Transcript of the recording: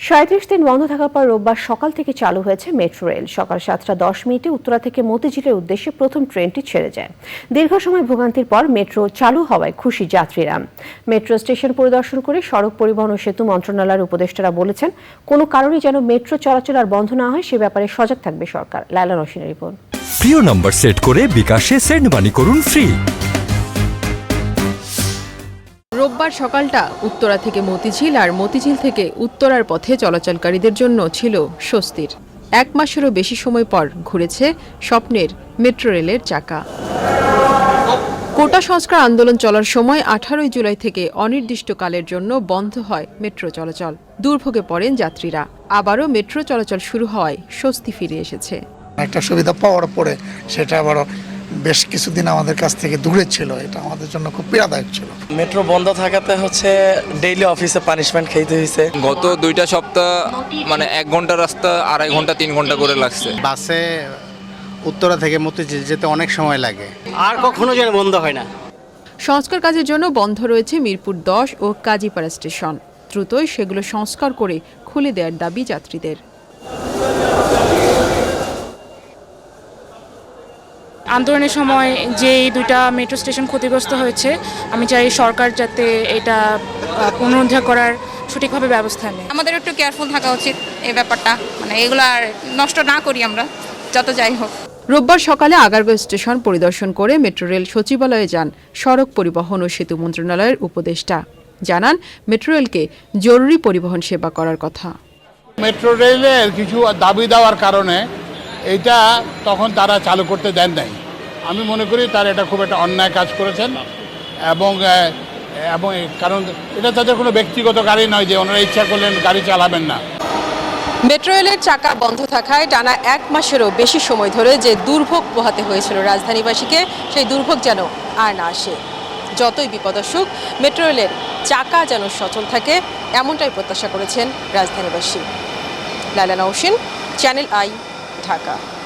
সাঁত্রিশ দিন বন্ধ থাকার পর রোববার সকাল থেকে চালু হয়েছে মেট্রো রেল। সকাল সাতটা দশ মিনিটে উত্তরা থেকে মতিঝিলের উদ্দেশ্যে প্রথম ট্রেনটি ছেড়ে যায়। দীর্ঘ সময় ভোগান্তির পর মেট্রো চালু হওয়ায় খুশি যাত্রীরা। মেট্রো স্টেশন পরিদর্শন করে সড়ক পরিবহন ও সেতু মন্ত্রণালয়ের উপদেষ্টারা বলেছেন, কোনো কারণে যেন মেট্রো চলাচল আর বন্ধ না হয়, সে ব্যাপারে সজাগ থাকবে সরকার। লায়লা নসিনের রিপোর্ট। প্রিয় নম্বর সেট করে বিকাশে সেন্ড মানি করুন ফ্রি। রোববার সকালটা উত্তরা থেকে মতিঝিল আর মতিঝিল থেকে উত্তরার পথে চলাচলকারীদের জন্য ছিল স্বস্তির। এক মাসেরও বেশি সময় পর ঘুরেছে স্বপ্নের মেট্রো রেলের চাকা। কোটা সংস্কার আন্দোলন চলার সময় আঠারোই জুলাই থেকে অনির্দিষ্টকালের জন্য বন্ধ হয় মেট্রো চলাচল। দুর্ভোগে পড়েন যাত্রীরা। আবারও মেট্রো চলাচল শুরু হওয়ায় স্বস্তি ফিরে এসেছে। একটা সুবিধা পাওয়ার পরে সেটা আবারও বেশ কিছুদিন আমাদের কাছ থেকে দূরে ছিল এটা আমাদের জন্য খুব পীড়াদায়ক ছিল। মেট্রো বন্ধ থাকাতে হচ্ছে ডেইলি অফিসে পানিশমেন্ট খেতে হয়েছে। গত দুইটা সপ্তাহ মানে এক ঘণ্টা রাস্তা আড়াই ঘণ্টা তিন ঘণ্টা করে লাগছে। বাসে উত্তরা থেকে মতিঝিল যেতে অনেক সময় লাগে। আর কখনো যেন বন্ধ হয় না। সংস্কার কাজের জন্য বন্ধ রয়েছে মিরপুর দশ ও কাজীপাড়া স্টেশন। দ্রুতই সেগুলো সংস্কার করে খুলে দেওয়ার দাবি যাত্রীদের। আন্দোলনের সময় যে এই দুইটা মেট্রো স্টেশন ক্ষতিগ্রস্ত হয়েছে আমি চাই সরকার যাতে এটা পুনরুদ্ধার করার সঠিকভাবে ব্যবস্থা নেয়। আমাদের একটু কেয়ারফুল থাকা উচিত এই ব্যাপারটা। মানে এগুলো আর নষ্ট না করি আমরা যত যাই হোক। রোববার সকালে আগারগাঁও স্টেশন পরিদর্শন করে মেট্রো রেল সচিবালয়ে যান সড়ক পরিবহন ও সেতু মন্ত্রণালয়ের উপদেষ্টা। জানান মেট্রো রেলকে জরুরি পরিবহন সেবা করার কথা। মেট্রো রেলের কিছু দাবি দেওয়ার কারণে এইটা তখন তারা চালু করতে দেন নাই। আমি মনে করি তারা এটা খুব একটা অন্যায় কাজ করেছেন। এবং এবং কারণ এটা তাদের কোনো ব্যক্তিগত গাড়ি নয় যে ওনারা ইচ্ছা করলেন গাড়ি চালাবেন না। মেট্রো রেলের চাকা বন্ধ থাকায় টানা এক মাসেরও বেশি সময় ধরে যে দুর্ভোগ পোহাতে হয়েছিল রাজধানীবাসীকে, সেই দুর্ভোগ যেন আর না আসে। যতই বিপদ আসুক, মেট্রো রেলের চাকা যেন সচল থাকে, এমনটাই প্রত্যাশা করেছেন রাজধানীবাসী। Laila Nousin channel I. Dhaka.